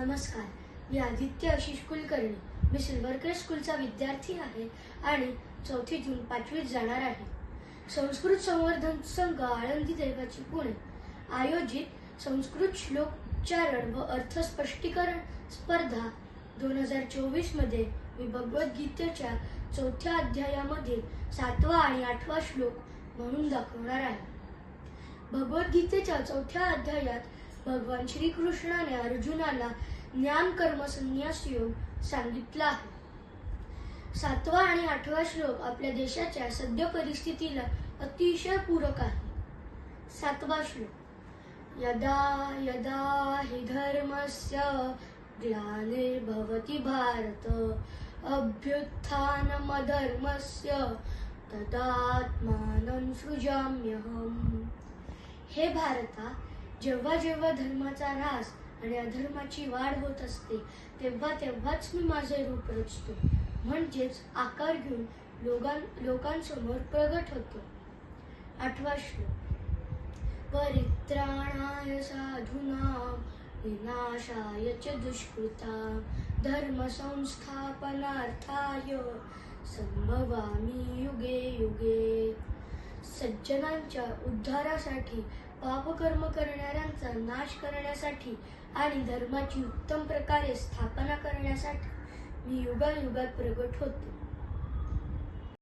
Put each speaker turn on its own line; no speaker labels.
नमस्कार. मी आदित्य आशिष कुलकर्णी. मी सिल्वरकर स्कूलचा विद्यार्थी आहे आणि चौथी जून पाचवीत जाणार आहे. संस्कृत संवर्धन संघ आळंदी देवाची पुणे. आयोजित संस्कृत श्लोकोच्चारण व अर्थ स्पष्टीकरण स्पर्धा दोन हजार चोवीसमध्ये मी भगवद्गीतेच्या चौथ्या अध्यायामध्ये सातवा आणि आठवा श्लोक म्हणून दाखवणार आहे. भगवद्गीतेच्या चौथ्या अध्यायात भगवान श्रीकृष्णाने अर्जुनाला ज्ञान कर्म संन्यास योग सांगितला आहे. सातवा आणि आठवा श्लोक आपल्या देशाच्या सद्य परिस्थितीला अतिशय पूरक आहे. सातवा श्लोक. यदा यदा हि धर्मस्य ग्लानिर्भवति भारत अभ्युत्थानमधर्मस्य तदात्मानं सृजाम्यहम्. हे भारता जेव्हा जेव्हा धर्माचा रास आणि अधर्माची वाढ होत असते तेव्हा तेव्हाच मी माझे रूप रचतो. म्हणजेच आकार घेऊन लोकां लोकांसमोर प्रगट होतो. आठवा श्लोक. परित्राणाय साधूनां विनाशाय च दुष्कृता धर्म संस्थापनार्थाय संभवामी युगे युगे. सज्जनांच्या उद्धारासाठी पापकर्म करणाऱ्यांचा नाश करण्यासाठी आणि धर्माची उत्तम प्रकारे स्थापना करण्यासाठी मी युगायुगात प्रगट होतो.